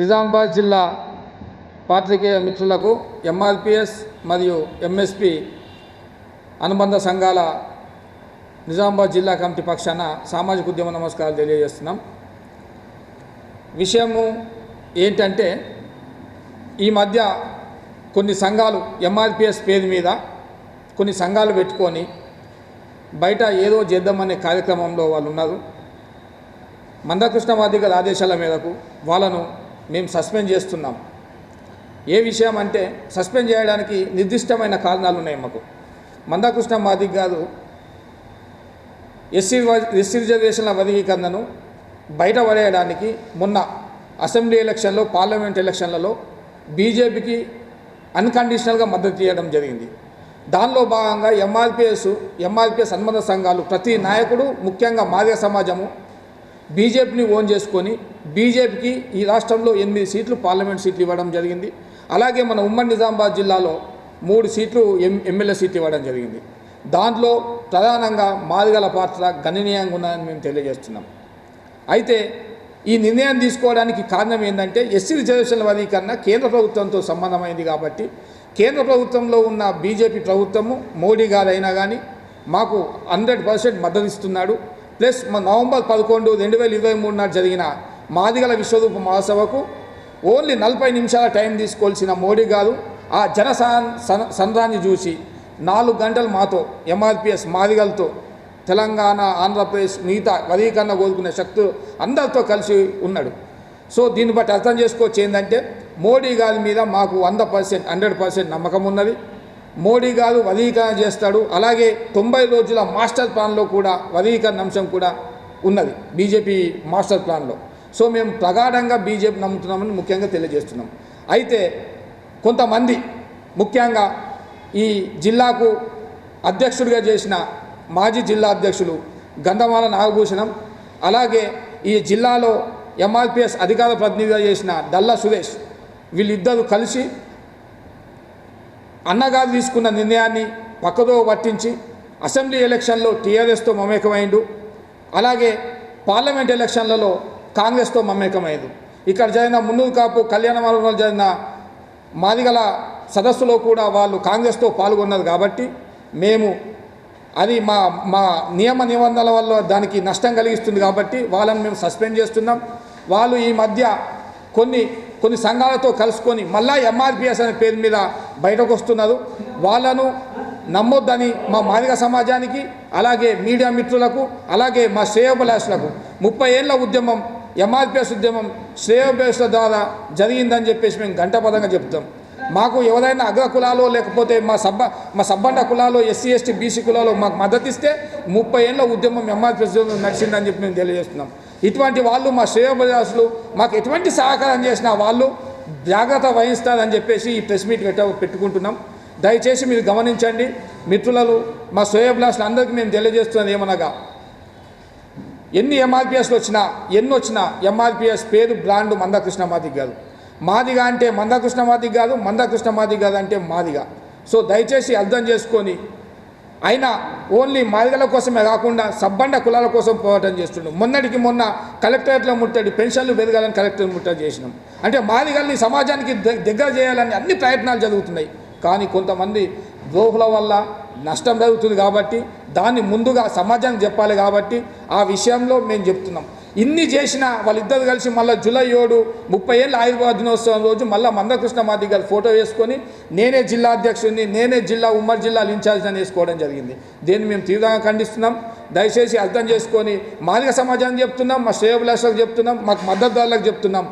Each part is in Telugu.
నిజామాబాద్ జిల్లా పాత్రికేయ మిత్రులకు ఎంఆర్పిఎస్ మరియు ఎంఎస్పి అనుబంధ సంఘాల నిజామాబాద్ జిల్లా కమిటీ పక్షాన సామాజిక ఉద్యమ నమస్కారాలు తెలియజేస్తున్నాం. విషయము ఏంటంటే ఈ మధ్య కొన్ని సంఘాలు ఎంఆర్పిఎస్ పేరు మీద కొన్ని సంఘాలు పెట్టుకొని బయట ఏదో చేద్దామనే కార్యక్రమంలో వాళ్ళు ఉన్నారు. మందకృష్ణవాది గారి ఆదేశాల మేరకు వాళ్ళను మేము సస్పెండ్ చేస్తున్నాం. ఏ విషయం అంటే సస్పెండ్ చేయడానికి నిర్దిష్టమైన కారణాలు ఉన్నాయి మాకు. మందకృష్ణ మాదిక్ గారు ఎస్సీ ఎస్సీ రిజర్వేషన్ల వర్గీకరణను బయట పడేయడానికి మొన్న అసెంబ్లీ ఎలక్షన్లో పార్లమెంట్ ఎలక్షన్లలో బీజేపీకి అన్కండిషనల్గా మద్దతు ఇవ్వడం జరిగింది. దానిలో భాగంగా ఎంఆర్పిఎస్ ఎంఆర్పిఎస్ అనుబంధ సంఘాలు ప్రతి నాయకుడు ముఖ్యంగా మాదిగ సమాజము బీజేపీని ఓన్ చేసుకొని బీజేపీకి ఈ రాష్ట్రంలో ఎనిమిది సీట్లు పార్లమెంట్ సీట్లు ఇవ్వడం జరిగింది. అలాగే మన ఉమ్మడి నిజామాబాద్ జిల్లాలో మూడు సీట్లు ఎం ఎమ్మెల్యే సీట్లు ఇవ్వడం జరిగింది. దాంట్లో ప్రధానంగా మాదిగల పాత్ర గణనీయంగా ఉన్నదని మేము తెలియజేస్తున్నాం. అయితే ఈ నిర్ణయం తీసుకోవడానికి కారణం ఏంటంటే ఎస్సీ రిజర్వేషన్ల వర్గీకరణ కేంద్ర ప్రభుత్వంతో సంబంధమైంది కాబట్టి కేంద్ర ప్రభుత్వంలో ఉన్న బీజేపీ ప్రభుత్వము మోడీ గారైనా కానీ మాకు హండ్రెడ్ పర్సెంట్ మద్దతు ఇస్తున్నాడు ప్లస్ నవంబర్ పదకొండు రెండు వేల ఇరవై మూడు నాడు జరిగిన మాదిగల విశ్వరూప మహాసభకు ఓన్లీ నలభై నిమిషాల టైం తీసుకోవాల్సిన మోడీ గారు ఆ జన సంద్రాన్ని చూసి నాలుగు గంటలు మాతో ఎంఆర్పిఎస్ మాదిగలతో తెలంగాణ ఆంధ్రప్రదేశ్ మిగతా వర్గీకరణ కోరుకునే శక్తులు అందరితో కలిసి ఉన్నాడు. సో దీన్ని బట్టి అర్థం చేసుకోవచ్చు ఏంటంటే మోడీ గారి మీద మాకు వంద పర్సెంట్ హండ్రెడ్ పర్సెంట్ నమ్మకం ఉన్నది. మోడీ గారు వర్గీకరణ చేస్తాడు. అలాగే తొంభై రోజుల మాస్టర్ ప్లాన్లో కూడా వర్గీకరణ అంశం కూడా ఉన్నది బీజేపీ మాస్టర్ ప్లాన్లో. సో మేము ప్రగాఢంగా బీజేపీ నమ్ముతున్నామని ముఖ్యంగా తెలియజేస్తున్నాం. అయితే కొంతమంది ముఖ్యంగా ఈ జిల్లాకు అధ్యక్షుడిగా చేసిన మాజీ జిల్లా అధ్యక్షులు గంధమాల నాగభూషణం అలాగే ఈ జిల్లాలో ఎంఆర్పిఎస్ అధికార ప్రతినిధిగా చేసిన దల్లా సురేష్ వీళ్ళిద్దరూ కలిసి అన్నగారు తీసుకున్న నిర్ణయాన్ని పక్కదో పట్టించి అసెంబ్లీ ఎలక్షన్లో టీఆర్ఎస్తో మమేకమైండు. అలాగే పార్లమెంట్ ఎలక్షన్లలో కాంగ్రెస్తో మమేకమైంది ఇక్కడ జరిగిన మున్నూరు కాపు కళ్యాణ మండపంలో జరిగిన మాదిగల సదస్సులో కూడా వాళ్ళు కాంగ్రెస్తో పాల్గొన్నారు కాబట్టి మేము అది మా మా నియమ నిబంధనల వల్ల దానికి నష్టం కలిగిస్తుంది కాబట్టి వాళ్ళని మేము సస్పెండ్ చేస్తున్నాం. వాళ్ళు ఈ మధ్య కొన్ని కొన్ని సంఘాలతో కలుసుకొని మళ్ళా ఎంఆర్పిఎస్ అనే పేరు మీద బయటకు వస్తున్నారు వాళ్ళను నమ్మొద్దని మా మాదిగ సమాజానికి అలాగే మీడియా మిత్రులకు అలాగే మా శ్రేయోభిలాషులకు ముప్పై ఏళ్ళ ఉద్యమం ఎంఆర్పిఎస్ ఉద్యమం శ్రేయోభిలాషుల ద్వారా జరిగిందని చెప్పేసి మేము గంటపదంగా చెప్తాం. మాకు ఎవరైనా అగ్ర కులాలో లేకపోతే మా సబ్బ మా సబ్బండ కులాలో ఎస్సీ ఎస్టీ బీసీ కులాలో మాకు మద్దతు ఇస్తే ముప్పై ఏళ్ళ ఉద్యమం ఎంఆర్పిఎస్ నడిచిందని చెప్పి మేము తెలియజేస్తున్నాం. ఇటువంటి వాళ్ళు మా శ్రేయోభిలాషులు మాకు ఎటువంటి సహకారం చేసినా వాళ్ళు జాగ్రత్త వహిస్తారని చెప్పేసి ఈ ప్రెస్ మీట్ పెట్ట పెట్టుకుంటున్నాం. దయచేసి మీరు గమనించండి మిత్రులలు మా శ్రేయోభిలాషులు అందరికీ మేము తెలియజేస్తున్నది ఏమనగా ఎన్ని ఎంఆర్పిఎస్లు వచ్చినా ఎన్ని వచ్చినా ఎంఆర్పిఎస్ పేరు బ్రాండ్ మందకృష్ణ మాదిక్ గారు. మాదిగా అంటే మందకృష్ణ మాదిక్ కాదు మందకృష్ణ మాదిక్ కాదు అంటే మాదిగా. సో దయచేసి అర్థం చేసుకొని అయినా ఓన్లీ మాదిగల కోసమే కాకుండా సబ్బండ కులాల కోసం పోరాటం చేస్తుండే. మొన్నటికి మొన్న కలెక్టరేట్లో ముట్టడి పెన్షన్లు పెరగాలని కలెక్టర్ ముట్టడి చేసినాం. అంటే మాదిగల్ని సమాజానికి దగ్గర చేయాలని అన్ని ప్రయత్నాలు జరుగుతున్నాయి. కానీ కొంతమంది ద్రోహుల వల్ల నష్టం జరుగుతుంది కాబట్టి దాన్ని ముందుగా సమాజానికి చెప్పాలి కాబట్టి ఆ విషయంలో మేము చెప్తున్నాం. ఇన్ని చేసిన వాళ్ళిద్దరు కలిసి మళ్ళీ జూలై ఏడు ముప్పై ఏళ్ళ ఆయుర్వేద దినోత్సవం రోజు మళ్ళీ మందకృష్ణ మాది గారు ఫోటో వేసుకొని నేనే జిల్లా అధ్యక్షుడిని నేనే జిల్లా ఉమ్మడి జిల్లాలు ఇన్ఛార్జ్ అని వేసుకోవడం జరిగింది. దీన్ని మేము తీవ్రంగా ఖండిస్తున్నాం. దయచేసి అర్థం చేసుకొని మాదిగ సమాజానికి చెప్తున్నాం మా శ్రేయోభిలాషులకు చెప్తున్నాం మాకు మద్దతుదారులకు చెప్తున్నాం.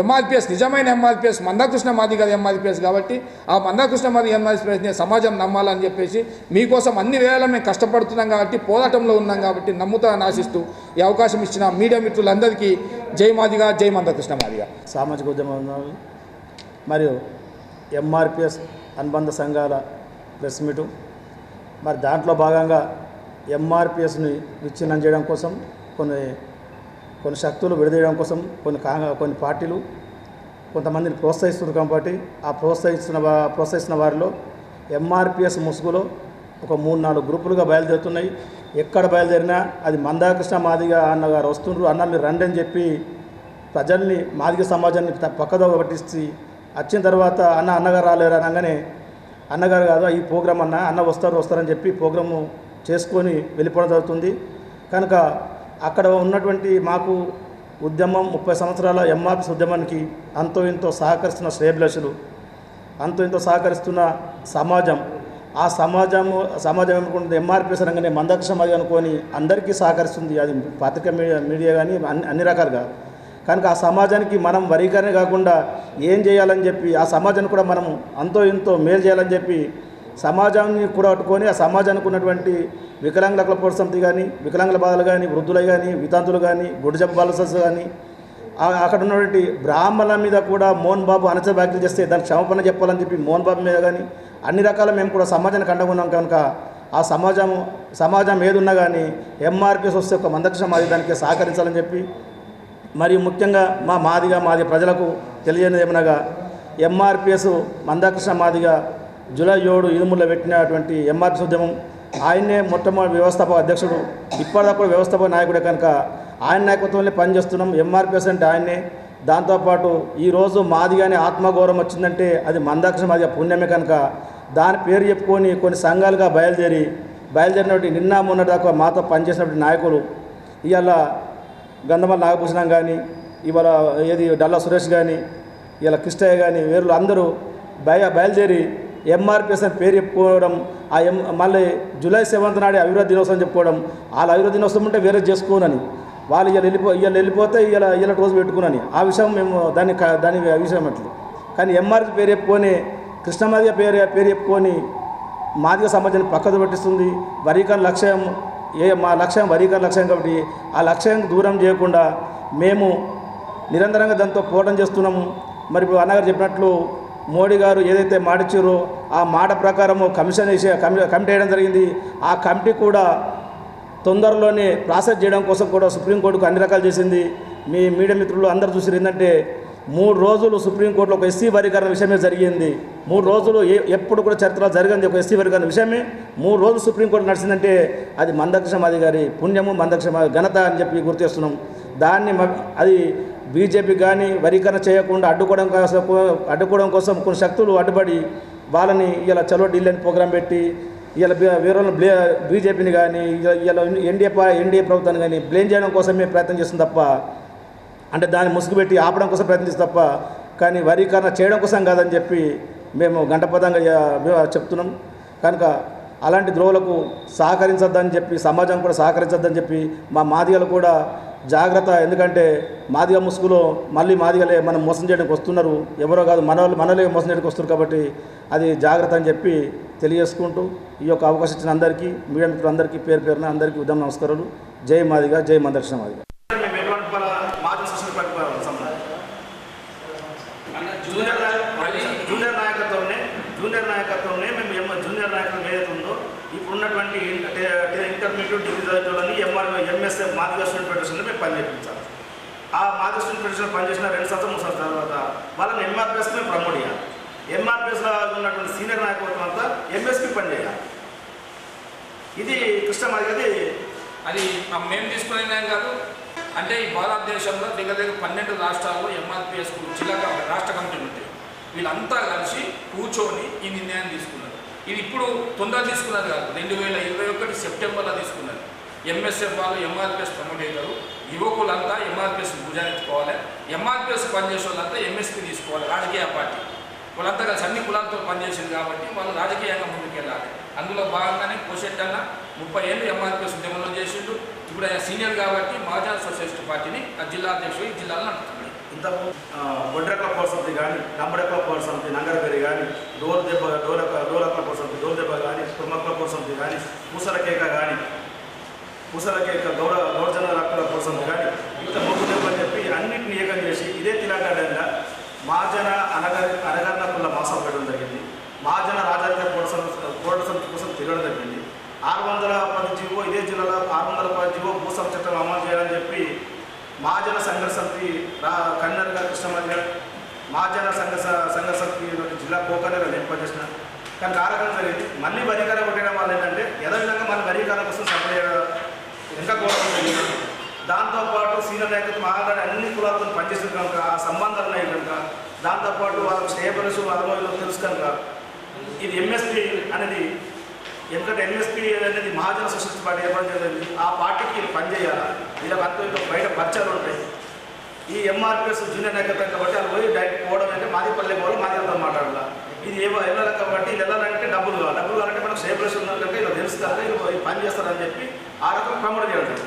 ఎంఆర్పిఎస్ నిజమైన ఎంఆర్పిఎస్ మందకృష్ణ మాది గారి ఎంఆర్పిఎస్ కాబట్టి ఆ మందాకృష్ణ మాది ఎంఆర్పిఎస్ని సమాజం నమ్మాలని చెప్పేసి మీకోసం అన్ని వేళ మేము కష్టపడుతున్నాం కాబట్టి పోరాటంలో ఉన్నాం కాబట్టి నమ్ముతారని ఆశిస్తూ ఈ అవకాశం ఇచ్చిన మీడియా మిత్రులందరికీ జై మాదిగా జై మందకృష్ణ మాదిగా. సామాజిక ఉద్యమం మరియు ఎంఆర్పిఎస్ అనుబంధ సంఘాల ప్రెస్ మీటు. మరి దాంట్లో భాగంగా ఎంఆర్పిఎస్ని విచ్ఛిన్నం చేయడం కోసం కొన్ని కొన్ని శక్తులు విడదీయడం కోసం కొన్ని కొన్ని పార్టీలు కొంతమందిని ప్రోత్సహిస్తుంది కాబట్టి ఆ ప్రోత్సహిస్తున్న ప్రోత్సహిస్తున్న వారిలో ఎంఆర్పిఎస్ ముసుగులో ఒక మూడు నాలుగు గ్రూపులుగా బయలుదేరుతున్నాయి. ఎక్కడ బయలుదేరినా అది మందాకృష్ణ మాదిగా అన్నగారు వస్తుండ్రు. అన్న మీరు రండి అని చెప్పి ప్రజల్ని మాదిగ సమాజాన్ని త- పక్కదో పట్టించి వచ్చిన తర్వాత అన్న అన్నగారు రాలేరు అనగానే అన్నగారు కాదు ఈ ప్రోగ్రాం అన్న అన్న వస్తారు వస్తారని చెప్పి ప్రోగ్రాము చేసుకొని వెళ్ళిపోవడం జరుగుతుంది. కనుక అక్కడ ఉన్నటువంటి మాకు ఉద్యమం ముప్పై సంవత్సరాల ఎంఆర్ఎస్ ఉద్యమానికి అంతో ఇంతో సహకరిస్తున్న శ్రేయభిలాషులు అంతో ఇంతో సహకరిస్తున్న సమాజం. ఆ సమాజము సమాజం ఏమనుకుంటుంది? ఎంఆర్పిఎస్ రంగానే మందక్ష సమాజం అనుకొని అందరికీ సహకరిస్తుంది. అది పత్రిక మీడియా మీడియా కానీ అన్ని అన్ని రకాలుగా. కనుక ఆ సమాజానికి మనం వరీకరణ కాకుండా ఏం చేయాలని చెప్పి ఆ సమాజాన్ని కూడా మనం అంతో ఇంతో మేలు చేయాలని చెప్పి సమాజాన్ని కూడా పట్టుకొని ఆ సమాజానికి ఉన్నటువంటి వికలాంగుల పరిస్థితి కానీ వికలాంగుల బాధలు కానీ వృద్ధులు కానీ వితాంతులు కానీ గుడిజబ్బ బాలసస్ కానీ అక్కడ ఉన్నటువంటి బ్రాహ్మణుల మీద కూడా మోహన్ బాబు అనచ వ్యాఖ్యలు చేస్తే దానికి క్షమాపణ చెప్పాలని చెప్పి మోహన్ బాబు మీద కానీ అన్ని రకాల మేము కూడా సమాజానికి అండగున్నాం కనుక ఆ సమాజం సమాజం ఏదున్నా కానీ ఎంఆర్పిఎస్ వస్తే ఒక మందక్ష మాది దానికి సహకరించాలని చెప్పి మరియు ముఖ్యంగా మా మాదిగా మాది ప్రజలకు తెలియనిది ఏమనగా ఎంఆర్పిఎస్ మందకృష్ణ మాదిగా జూలై ఏడు ఇరుముల్లో పెట్టినటువంటి ఎంఆర్పీ ఉద్యమం ఆయన్నే మొట్టమొదటి వ్యవస్థాపక అధ్యక్షుడు ఇప్పటిదాకా వ్యవస్థాపక నాయకుడే కనుక ఆయన నాయకత్వంలో పనిచేస్తున్నాం. ఎంఆర్పిఎస్ అంటే ఆయన్నే. దాంతోపాటు ఈరోజు మాదిగానే ఆత్మగౌరవం వచ్చిందంటే అది మందాకృష్ణ మాదిగా పుణ్యమే కనుక. దాని పేరు చెప్పుకొని కొన్ని సంఘాలుగా బయలుదేరి బయలుదేరినటువంటి నిన్న మొన్నటిదాకా మాతో పనిచేసినటువంటి నాయకులు ఇవాళ గంధమల నాగభూషణం కానీ ఇవాళ ఏది డల్లా సురేష్ కానీ ఇలా కృష్ణయ్య కానీ వీరులు అందరూ బయ బయలుదేరి ఎంఆర్పిఎస్ అని పేరు చెప్పుకోవడం ఆ ఎం మళ్ళీ జూలై సెవెంత్ నాడే అభివృద్ధి దినోత్సవం చెప్పుకోవడం వాళ్ళ అభివృద్ధి దినోత్సవం ఉంటే వేరే చేసుకోనని. వాళ్ళు ఇలా వెళ్ళిపో ఇలా వెళ్ళిపోతే ఇలా ఇలా రోజు పెట్టుకునని. ఆ విషయం మేము దాన్ని దాని విషయం అట్లు. కానీ ఎంఆర్పి పేరు చెప్పుకొని కృష్ణమాదిగ పేరు పేరు చెప్పుకొని మాదిగ సమాజాన్ని పక్కకు పెట్టిస్తుంది. వరీకరణ లక్ష్యం ఏ మా లక్ష్యం వరీకరణ లక్ష్యం కాబట్టి ఆ లక్ష్యం దూరం చేయకుండా మేము నిరంతరంగా దాంతో పోరాటం చేస్తున్నాము. మరి ఇప్పుడు అన్నగారు చెప్పినట్లు మోడీ గారు ఏదైతే మాడిచ్చారో ఆ మాట ప్రకారము కమిషన్ వేసే కమి కమిటీ వేయడం జరిగింది. ఆ కమిటీ కూడా తొందరలోనే ప్రాసెస్ చేయడం కోసం కూడా సుప్రీంకోర్టుకు అన్ని రకాలు చేసింది. మీ మీడియా మిత్రులు అందరూ చూసారు ఏంటంటే మూడు రోజులు సుప్రీంకోర్టులో ఒక ఎస్సీ వర్గీకరణ విషయమే జరిగింది. మూడు రోజులు ఏ ఎప్పుడు కూడా చరిత్ర జరిగింది ఒక ఎస్సీ వర్గీకరణ విషయమే. మూడు రోజులు సుప్రీంకోర్టు నడిచిందంటే అది మందక్షమాది గారి పుణ్యము మందక్షమాది ఘనత అని చెప్పి గుర్తిస్తున్నాం దాన్ని అది బీజేపీ కానీ వరీకరణ చేయకుండా అడ్డుకోవడం కోసం అడ్డుకోవడం కోసం కొన్ని శక్తులు అడ్డుపడి వాళ్ళని ఇలా చలో ఢిల్లీ అని ప్రోగ్రాం పెట్టి ఇలా వేరే బ్లే బీజేపీని కానీ ఇలా ఎన్డీఏ ఎన్డీఏ ప్రభుత్వాన్ని కానీ బ్లేమ్ చేయడం కోసమే ప్రయత్నం చేస్తుంది తప్ప అంటే దాన్ని ముసుగు పెట్టి ఆపడం కోసం ప్రయత్నిస్తుంది తప్ప కానీ వర్గీకరణ చేయడం కోసం కాదని చెప్పి మేము గంటపదంగా చెప్తున్నాం. కనుక అలాంటి ద్రోవులకు సహకరించొద్దని చెప్పి సమాజం కూడా సహకరించొద్దని చెప్పి మా మాదిగలు కూడా జాగ్రత్త ఎందుకంటే మాదిగ ముసుగులో మళ్ళీ మాదిగలే మనం మోసం చేయడానికి వస్తున్నారు. ఎవరో కాదు మన మనలే మోసం చేయడానికి వస్తున్నారు కాబట్టి అది జాగ్రత్త అని చెప్పి తెలియజేసుకుంటూ ఈ యొక్క అవకాశం ఇచ్చిన అందరికీ మీడియా మిత్రులందరికీ పేరు పేరున అందరికీ ఉద్యమ నమస్కారాలు. జై మాదిగా జై మందర్శన మాదిగా. మేము జూనియర్ జూనియర్ నాయకత్వంనే జూనియర్ నాయకత్వంనే మేము జూనియర్ నాయకత్వం ఏదైతే ఉందో ఇప్పుడు ఉన్నటువంటి ఇంటర్మీడియట్ డిగ్రీ చదివేటోళ్ళని ఎంఆర్ ఎంఎస్ఎఫ్ మార్గదర్శన స్టూడెంట్ ఫెడరేషన్లో మేము పనిచేయించాలి ఆ మాదిగా స్టూడెంట్ పనిచేసిన రెండు సంవత్సరం మూడు సంవత్సరాల తర్వాత వాళ్ళని ఎంఆర్పిఎస్ మేము ప్రమోట్ చేయాలి. ఎంఆర్పిఎస్లో ఉన్నటువంటి సీనియర్ నాయకత్వం అంతా ఎంఎస్పి పనిచేయాలి ఇది కృష్ణ మాదిగది అది మా- మేము తీసుకునే కాదు. అంటే ఈ భారతదేశంలో దగ్గర దగ్గర పన్నెండు రాష్ట్రాల్లో ఎంఆర్పిఎస్ జిల్లా కమిటీ- రాష్ట్ర కమిటీలు ఉంటాయి. వీళ్ళంతా కలిసి కూర్చొని ఈ నిర్ణయాన్ని తీసుకున్నారు. ఇది ఇప్పుడు తొందర తీసుకున్నారు కాదు. రెండు వేల ఇరవై ఒకటి సెప్టెంబర్లో తీసుకున్నారు. ఎంఎస్ఎఫ్ వాళ్ళు ఎంఆర్పిఎస్ ప్రమోట్ అవుతారు యువకులంతా ఎంఆర్పిఎస్ భుజానెత్తుకోవాలి ఎంఆర్పిఎస్ పనిచేసే వాళ్ళంతా ఎంఎస్పీ తీసుకోవాలి రాజకీయ పార్టీ. వాళ్ళంతా కలిసి అన్ని కులాలతో పనిచేసింది కాబట్టి వాళ్ళు రాజకీయంగా ముందుకెళ్ళాలి అందులో భాగంగానే కోశెట్ అన్న ముప్పై ఏళ్ళు ఎంఆర్పిఎస్ ఉద్యమంలో చేసిండు. ఇప్పుడు ఆయన సీనియర్ కాబట్టి మహాజన సోషలిస్ట్ పార్టీని ఆ జిల్లా అధ్యక్షుడు ఈ జిల్లాలో నడుపుతున్నాడు. ఇంత ఒడ్రకల పోసంతి కానీ నంబడకల పోసంతి నంగరపేరి కానీ డోర్ దెబ్బ డోలక డోలకల పోసంతి డోర్ దెబ్బ కానీ తుమ్మకల పోసంతి కానీ పూసల కేక కానీ పూసల కేక గౌడ గౌడజన కోసం పోసంతి కానీ ఇంత మొగ్గు చెప్పి అన్నింటిని ఏకం చేసి ఇదే తిలాగడ్డంగా మహాజన అనగర అనగర్ణకుల మాసం పెట్టడం జరిగింది. మహాజన రాజాధికారి పోరాట సమితి కోసం తిరగడం జరిగింది. ఆరు వందల పది జీవో ఇదే జిల్లాలో ఆరు వందల పది జీవో భూసం చట్టం అమలు చేయాలని చెప్పి మహాజన సంఘ సమితి రా కన్నర్ గారు కృష్ణమణి గారు మహాజన సంఘ స- సంఘ సమితి జిల్లా కోకర్ ఏర్పాటు చేసిన కానీ కారకం జరిగింది. మళ్ళీ బరీకారం కొట్టడం వల్ల ఏంటంటే ఏదో విధంగా మన బరీకారం కోసం సప్లై ఇంకా కోరడం దాంతోపాటు సీనియర్ నాయకులు ఆల్రెడీ అన్ని కులాలతో పనిచేసిన కనుక ఆ సంబంధాలు ఉన్నాయి కనుక దాంతోపాటు వాళ్ళకి స్నేహితులు అనుభవాలు తెలుసు కనుక ఇది ఎంఎస్పి అనేది ఎందుకంటే ఎంఎస్పి అనేది మహాజన సోషలిస్ట్ పార్టీ ఏర్పాటు ఆ పార్టీకి వీళ్ళు పనిచేయాలా? వీళ్ళకి అంత బయట పరిచయాలు ఉంటాయి. ఈ ఎంఆర్పిఎస్ జూనియర్ నాయకత్వం కాబట్టి వాళ్ళు పోయి డైరెక్ట్ పోవడం అంటే మాది పల్లె పోవాలి మాది మాట్లాడాలి? ఇది ఏమో వెళ్ళాలి కాబట్టి వీళ్ళు వెళ్ళాలంటే డబ్బులు కావాలి. డబ్బులు కావాలంటే మనకు సేపరేషన్ ఉన్నారు ఇలా తెలుస్తారు కనుక పని చేస్తారని చెప్పి ఆ రకం ప్రమోట్ చేయడం